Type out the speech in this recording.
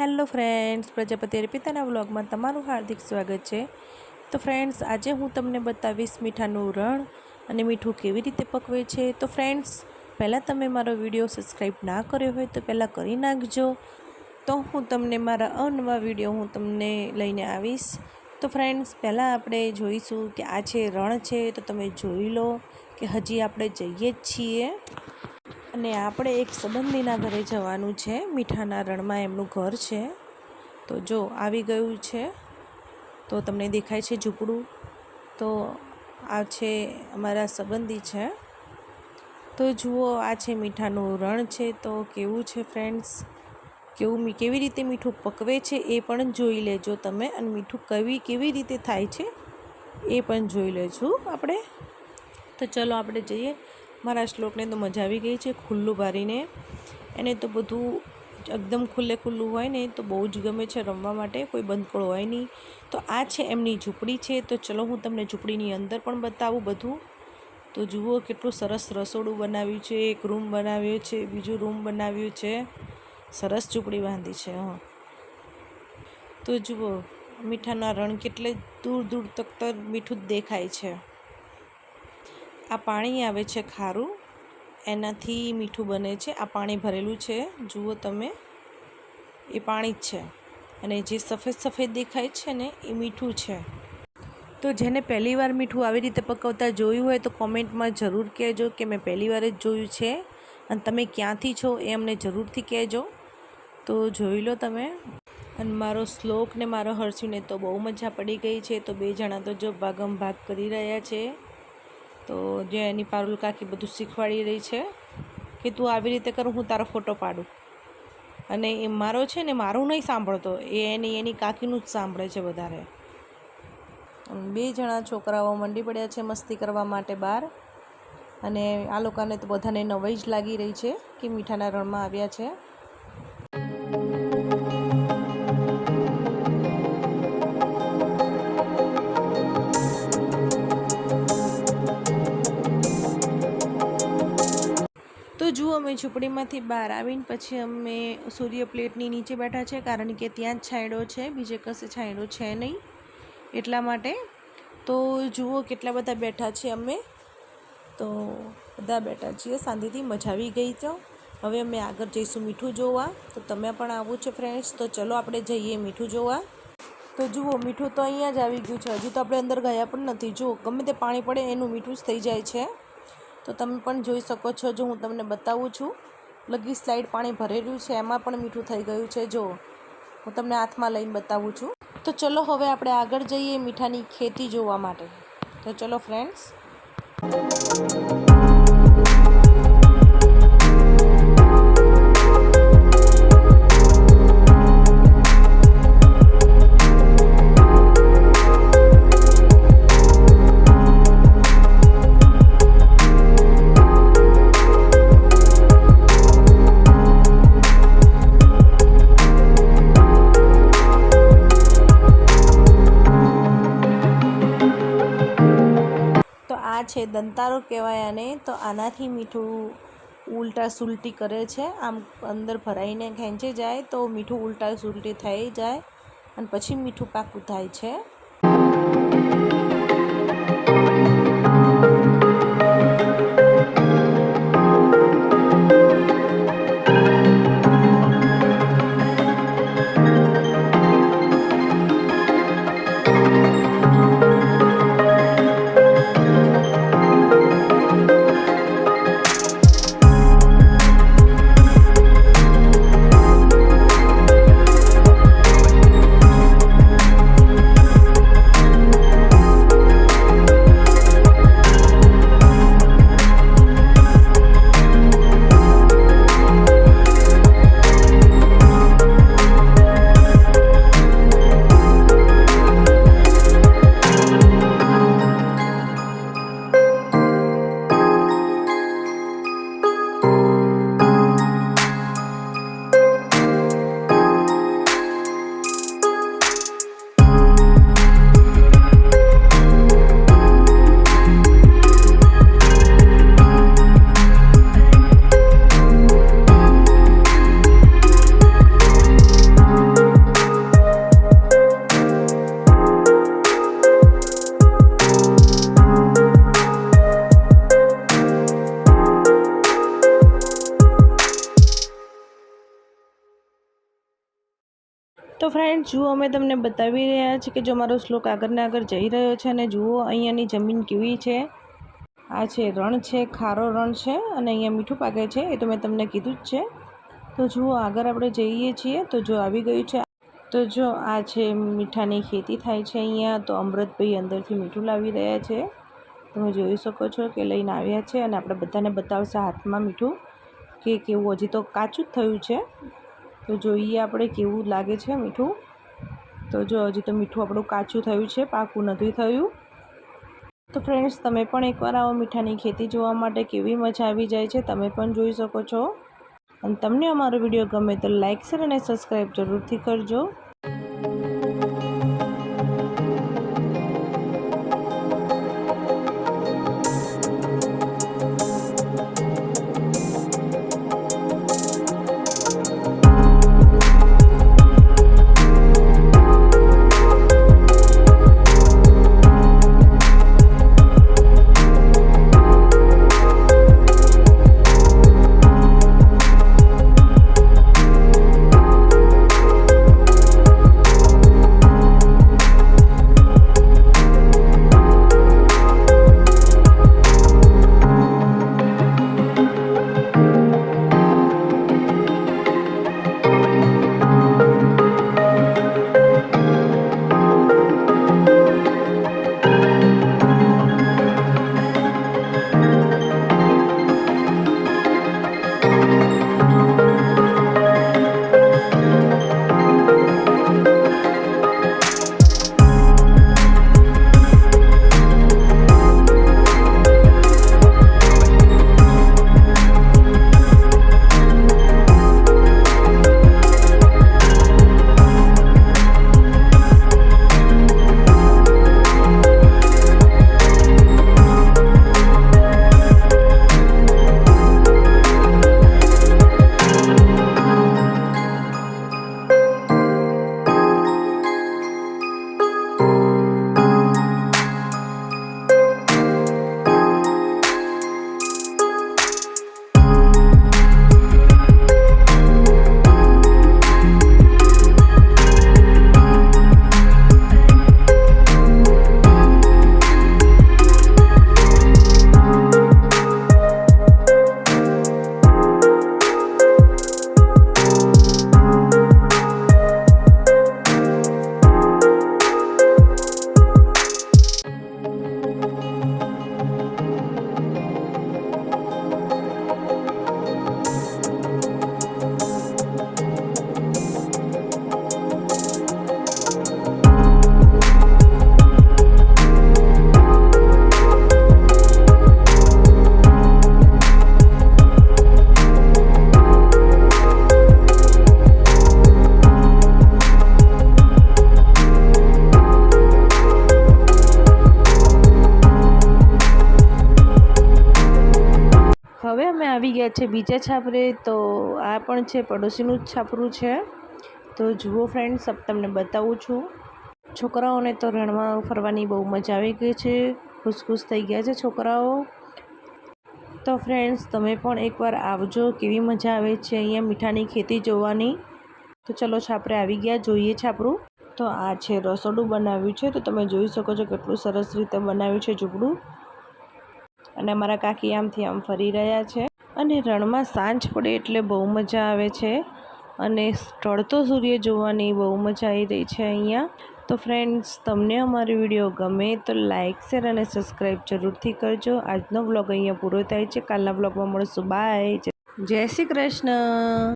Hello friends, Prajapati અર્પિતાના વ્લોગમાં તમારું હાર્દિક સ્વાગત છે. તો ફ્રેન્ડ્સ, આજે હું તમને બતાવીશ મીઠાનું રણ અને મીઠું કેવી રીતે પકવે છે. તો ફ્રેન્ડ્સ, પહેલાં તમે મારો વીડિયો સબસ્ક્રાઈબ ના કર્યો હોય તો પહેલાં કરી નાખજો. તો હું તમને મારા અનવા વીડિયો હું તમને લઈને આવીશ. તો ફ્રેન્ડ્સ, પહેલાં આપણે જોઈશું કે આ છે રણ છે તો તમે જોઈ લો કે હજી આપણે જઈએ જ છીએ. અને આપણે એક સંબંધીના ઘરે જવાનું છે. મીઠાના રણમાં એમનું ઘર છે. તો જો આવી ગયું છે, તો તમને દેખાય છે ઝૂંપડું. તો આ છે અમારા સંબંધી છે. તો જુઓ, આ છે મીઠાનું રણ છે. તો કેવું છે ફ્રેન્ડ્સ કેવું મી- કેવી રીતે મીઠું પકવે છે એ પણ જોઈ લેજો તમે. અને મીઠું કેવી કેવી રીતે થાય છે એ પણ જોઈ લેજો આપણે. તો ચલો આપણે જઈએ. મારા શ્લોકને તો મજા આવી ગઈ છે ખુલ્લું બારીને. એને તો બધું એકદમ ખુલ્લે ખુલ્લું હોય ને તો બહુ જ ગમે છે રમવા માટે, કોઈ બંધકોળ હોય નહીં. તો આ છે એમની ઝૂંપડી છે, તો ચલો હું તમને ઝૂંપડીની અંદર પણ બતાવું બધું. તો જુઓ કેટલું સરસ રસોડું બનાવ્યું છે, એક રૂમ બનાવ્યો છે, બીજું રૂમ બનાવ્યું છે. સરસ ઝૂંપડી બાંધી છે, હં. તો જુઓ, મીઠાના રણ કેટલે દૂર દૂર તક મીઠું જ દેખાય છે. આ પાણી આવે છે ખારું. એનાથી મીઠું બને છે. આ પાણી ભરેલું છે. જુઓ તમે. એ પાણી જ છે. અને જે સફેદ સફેદ દેખાય છે ને, એ મીઠું છે. તો જેને પહેલી વાર મીઠું આવી રીતે પકવતા જોયું હોય તો કોમેન્ટમાં જરૂર કહેજો કે મેં પહેલી વાર જ જોયું છે. અને તમે ક્યાંથી છો એ અમને જરૂરથી કહેજો. તો જોઈ લો તમે. અને મારો શ્લોક ને મારો હર્ષુને તો બહુ મજા પડી ગઈ છે. તો બે જણા તો જો ભાગમ ભાગ કરી રહ્યા છે. તો જે એની પારુલ કાકી બધું શીખવાડી રહી છે કે તું આવી રીતે કરું, હું તારો ફોટો પાડું. અને એ મારો છે ને, મારું નહીં સાંભળતો, એ એની એની કાકીનું જ સાંભળે છે વધારે. બે જણા છોકરાઓ મંડી પડ્યા છે મસ્તી કરવા માટે બહાર. અને આ લોકોને તો બધાને નવાઈ જ લાગી રહી છે કે મીઠાના રણમાં આવ્યા છે. જુઓ અમે ઝૂંપડીમાંથી બહાર આવીને પછી અમે સૂર્ય પ્લેટની નીચે બેઠા છે, કારણ કે ત્યાં જ છાંયડો છે, બીજે કશે છાંયડો છે નહીં એટલા માટે. તો જુઓ કેટલા બધા બેઠા છે અમે. તો બધા બેઠા છીએ, શાંતિથી મજા આવી ગઈ તો. હવે અમે આગળ જઈશું મીઠું જોવા. તો તમે પણ આવું છે ફ્રેન્ડ્સ તો ચલો આપણે જઈએ મીઠું જોવા. તો જુઓ, મીઠું તો અહીંયા જ આવી ગયું છે. હજુ તો આપણે અંદર ગયા પણ નથી. જુઓ, ગમે તે પાણી પડે એનું મીઠું જ થઈ જાય છે. તો તમે પણ જોઈ શકો છો જો હું તમને બતાવું છું. લગી સ્લાઇડ પાણી ભરેલું છે, એમાં પણ મીઠું થઈ ગયું છે. જો, હું તમને હાથમાં લઈને બતાવું છું. તો ચલો હવે આપણે આગળ જઈએ મીઠાની ખેતી જોવા માટે. તો ચલો ફ્રેન્ડ્સ આ છે દંતારો કહેવાય આને, તો આનાથી મીઠું ઉલટા સુલટી કરે છે. આમ અંદર ભરાઈને ખેંચી જાય તો મીઠું ઉલટા સુલટી થઈ જાય અને પછી મીઠું પાકું થાય છે. ફ્રેન્ડ, જુઓ અમે તમને બતાવી રહ્યા છીએ કે જો મારો શ્લોક આગળને આગળ જઈ રહ્યો છે અને જુઓ અહીંયાની જમીન કેવી છે. આ છે રણ છે, ખારો રણ છે અને અહીંયા મીઠું પાકે છે, એ તો મેં તમને કીધું જ છે. તો જુઓ આગળ આપણે જઈએ છીએ, તો જો આવી ગયું છે, તો જો આ છે મીઠાની ખેતી થાય છે અહીંયા, તો અમૃતભાઈ અંદરથી મીઠું લાવી રહ્યા છે. તમે જોઈ શકો છો કે લઈને આવ્યા છે અને આપણે બધાને બતાવશે હાથમાં મીઠું કે કેવું, હજી તો કાચું જ થયું છે. તો જોઈએ આપણે કેવું લાગે છે મીઠું. તો જો હજી તો મીઠું આપણું કાચું થયું છે, પાકું નથી થયું. તો ફ્રેન્ડ્સ, તમે પણ એકવાર આવો મીઠાની ખેતી જોવા માટે, કેવી મજા આવી જાય છે તમે પણ જોઈ શકો છો. અને તમને અમારો વીડિયો ગમે તો લાઇક શેર અને સબસ્ક્રાઈબ જરૂરથી કરજો. આવી ગયા છે બીજા છાપરે, તો આ પણ છે, પડોશીનું જ છાપરું છે. તો જુઓ ફ્રેન્ડ્સ તમને બતાવું છું. છોકરાઓને તો રણમાં ફરવાની બહુ મજા આવી ગઈ છે. ખુશ ખુશ થઈ ગયા છે છોકરાઓ. તો ફ્રેન્ડ્સ તમે પણ એકવાર આવજો, કેવી મજા આવે છે અહીંયા મીઠાની ખેતી જોવાની. તો ચલો છાપરે આવી ગયા, જોઈએ છાપરું. તો આ છે રસોડું બનાવ્યું છે, તો તમે જોઈ શકો છો કેટલું સરસ રીતે બનાવ્યું છે ઝૂંપડું. અને અમારા કાકી આમથી આમ ફરી રહ્યા છે. અને રણમાં સાંજ પડે એટલે બહુ મજા આવે છે. અને ઢળતો સૂર્ય જોવાની બહુ મજા આવી રહી છે અહીંયા. તો ફ્રેન્ડ્સ તમને અમારો વીડિયો ગમે તો લાઇક શેર અને સબસ્ક્રાઈબ જરૂરથી કરજો. આજનો બ્લોગ અહીંયા પૂરો થાય છે. કાલના બ્લોગમાં મળશું. બાય જય શ્રી કૃષ્ણ.